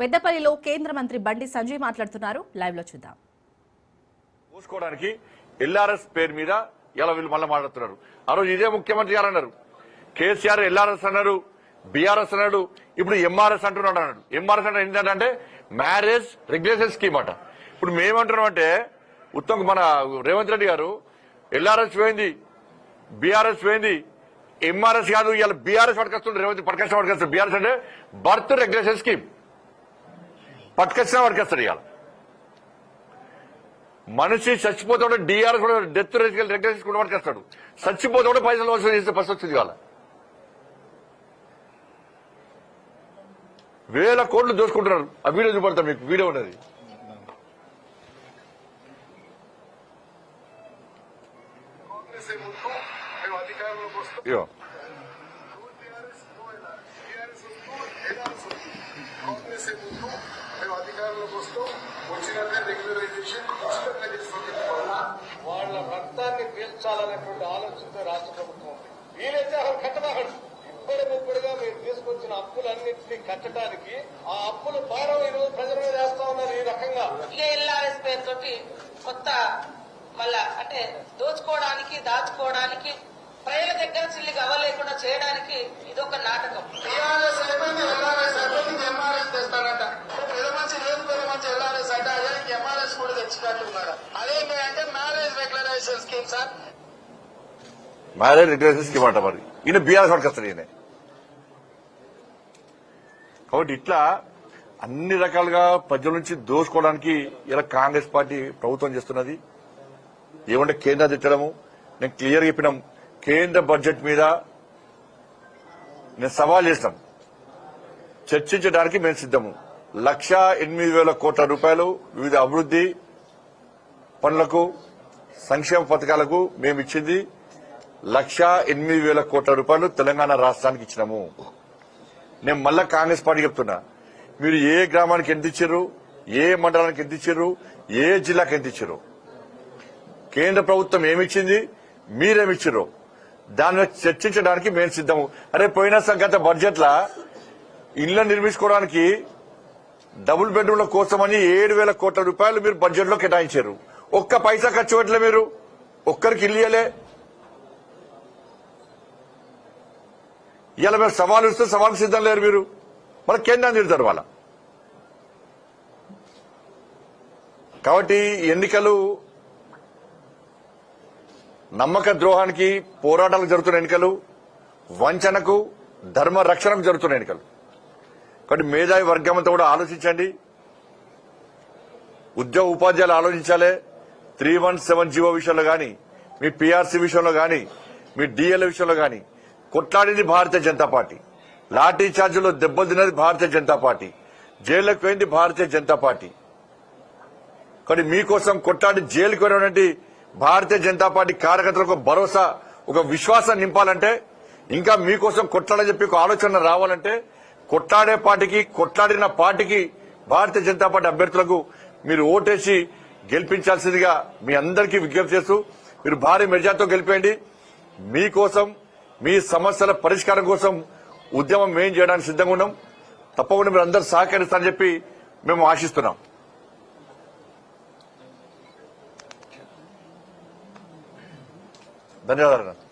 పెద్దపల్లిలో కేంద్ర మంత్రి బండి సంజయ్ మాట్లాడుతున్నారు. లైవ్లో చూద్దాం. చూసుకోవడానికి ఎల్ఆర్ఎస్ పేరు మీద ఇలా వీళ్ళు మళ్ళీ మాట్లాడుతున్నారు. ఆ రోజు ఇదే ముఖ్యమంత్రి గారు అన్నారు. కేసీఆర్ ఎల్ఆర్ఎస్ అన్నారు బీఆర్ఎస్ అన్నాడు ఇప్పుడు ఎంఆర్ఎస్ అంటున్నాడు అన్నాడు. ఎంఆర్ఎస్ అంటే ఏంటంటే మ్యారేజ్ రెగ్యులేషన్ స్కీమ్ అట. ఇప్పుడు మేమంటున్నాం అంటే ఉత్తమ్ మన రేవంత్ రెడ్డి గారు ఎల్ఆర్ఎస్ పోయింది బీఆర్ఎస్ పోయింది ఎంఆర్ఎస్ కాదు ఇలా బీఆర్ఎస్ పట్టుకొస్తుండే రేవంత్ పట్టుకొచ్చిన పట్టుకొస్తాడు బీఆర్ఎస్ అంటే బర్త్ రెగ్యులేషన్ స్కీమ్. పట్టుకొచ్చిన పట్టుకొస్తాడు ఇవాళ. మనిషి చచ్చిపోతే డిఆర్ఎస్ కూడా డెత్ రెగ్యులేషన్ కూడా పట్టుకొస్తాడు చచ్చిపోతే పైసలు వసూలు చేస్తే బస్సు వచ్చింది వాళ్ళ వేల కోట్లు దోచుకుంటున్నారు. ఆ వీడియో చూపడతా మీకు వీడియో ఉన్నది. ఇగో టీఆర్ఎస్ టీఆర్ఎస్ వస్తూ ఎన్ఆర్ఎస్ వస్తూ కాంగ్రెస్ ముందు మేము వస్తాం వచ్చినాక రెగ్యులరైజేషన్ ఉచితంగా చేస్తాం వాళ్ళ రక్తాన్ని పీల్చాలనేటువంటి ఆలోచనతో రాష్ట్ర ప్రభుత్వం ఉంది. వీలైతే అసలు కట్టబాగడు ఇప్పటి ముప్పటిగా మీరు తీసుకొచ్చిన అప్పులన్నింటినీ కట్టడానికి ఆ అప్పులు భారం ఈ రోజు ప్రజల మీద వేస్తా ఉన్నారు ఈ రకంగా. ఎల్ఆర్ఎస్ పేరుతోటి కొత్త మళ్ళా అంటే దోచుకోవడానికి దాచుకోవడానికి ప్రజల దగ్గర చిల్లికి అవ్వలేకుండా చేయడానికి ఇదొక నాటకం. Marriage regularization scheme sir marriage scheme అంట మరి. ఈయన బీఆర్ఎస్ పట్టుకొస్తాడు ఈయన. కాబట్టి ఇట్లా అన్ని రకాలుగా ప్రజల నుంచి దోచుకోవడానికి ఇలా కాంగ్రెస్ పార్టీ ప్రభుత్వం చేస్తున్నది. ఏమంటే కేంద్రం తిట్టడము. నేను క్లియర్ చెప్పినాం. కేంద్ర బడ్జెట్ మీద నేను సవాల్ చేస్తాం చర్చించడానికి మేము సిద్ధము. లక్ష ఎనిమిది వేల కోట్ల రూపాయలు వివిధ అభివృద్ది పనులకు సంక్షేమ పథకాలకు మేము ఇచ్చింది లక్షా ఎనిమిది వేల కోట్ల రూపాయలు తెలంగాణ రాష్ట్రానికి ఇచ్చినాము. నేను మళ్ళా కాంగ్రెస్ పార్టీ చెప్తున్నా. మీరు ఏ గ్రామానికి ఎంత ఇచ్చారు ఏ మండలానికి ఎంత ఇచ్చారు ఏ జిల్లాకి ఎంత ఇచ్చారు? కేంద్ర ప్రభుత్వం ఏమిచ్చింది మీరేమిచ్చారు దాని చర్చించడానికి మేము సిద్ధము. అరే పోయిన గత బడ్జెట్ల ఇళ్ళ నిర్మించుకోవడానికి డబుల్ బెడ్రూమ్ల కోసమని ఏడు వేల కోట్ల రూపాయలు మీరు బడ్జెట్లో కేటాయించారు. ఒక్క పైసా ఖర్చు పెట్టలే మీరు. ఒక్కరికి ఇల్లు ఇయ్యలే. ఇలా మీరు సవాలు ఇస్తే సవాలు సిద్ధం లేరు మీరు. మన కేంద్రాన్ని తిడతారు వాళ్ళ. కాబట్టి ఎన్నికలు నమ్మక ద్రోహానికి పోరాటాలకు జరుగుతున్న ఎన్నికలు వంచనకు ధర్మ రక్షణకు జరుగుతున్న ఎన్నికలు. కాబట్టి మేధావి వర్గం అంతా కూడా ఆలోచించండి. ఉద్యోగ ఉపాధ్యాయులు ఆలోచించాలి. త్రీ వన్ సెవెన్ జీవో విషయంలో కానీ మీ పీఆర్సీ విషయంలో కానీ మీ డిఎల్ విషయంలో కానీ కొట్లాడింది భారతీయ జనతా పార్టీ. లాఠీ చార్జీలో దెబ్బతిన్నది భారతీయ జనతా పార్టీ. జైలుకు పోయింది భారతీయ జనతా పార్టీ. కానీ మీకోసం కొట్లాడి జైలుకు వెళ్ళినటువంటి భారతీయ జనతా పార్టీ కార్యకర్తలకు భరోసా ఒక విశ్వాసం నింపాలంటే ఇంకా మీకోసం కొట్లాడని చెప్పి ఒక ఆలోచన రావాలంటే కొట్లాడే పార్టీకి కొట్లాడిన పార్టీకి భారతీయ జనతా పార్టీ అభ్యర్థులకు మీరు ఓటేసి గెలిపించాల్సిందిగా మీ అందరికీ విజ్ఞప్తి చేస్తూ మీరు భారీ మెజార్టీతో గెలిపేయండి. మీకోసం మీ సమస్యల పరిష్కారం కోసం ఉద్యమం మేం చేయడానికి సిద్ధంగా ఉన్నాం. తప్పకుండా మీరు అందరూ సహకరిస్తారని చెప్పి మేము ఆశిస్తున్నాం. ధన్యవాదాలు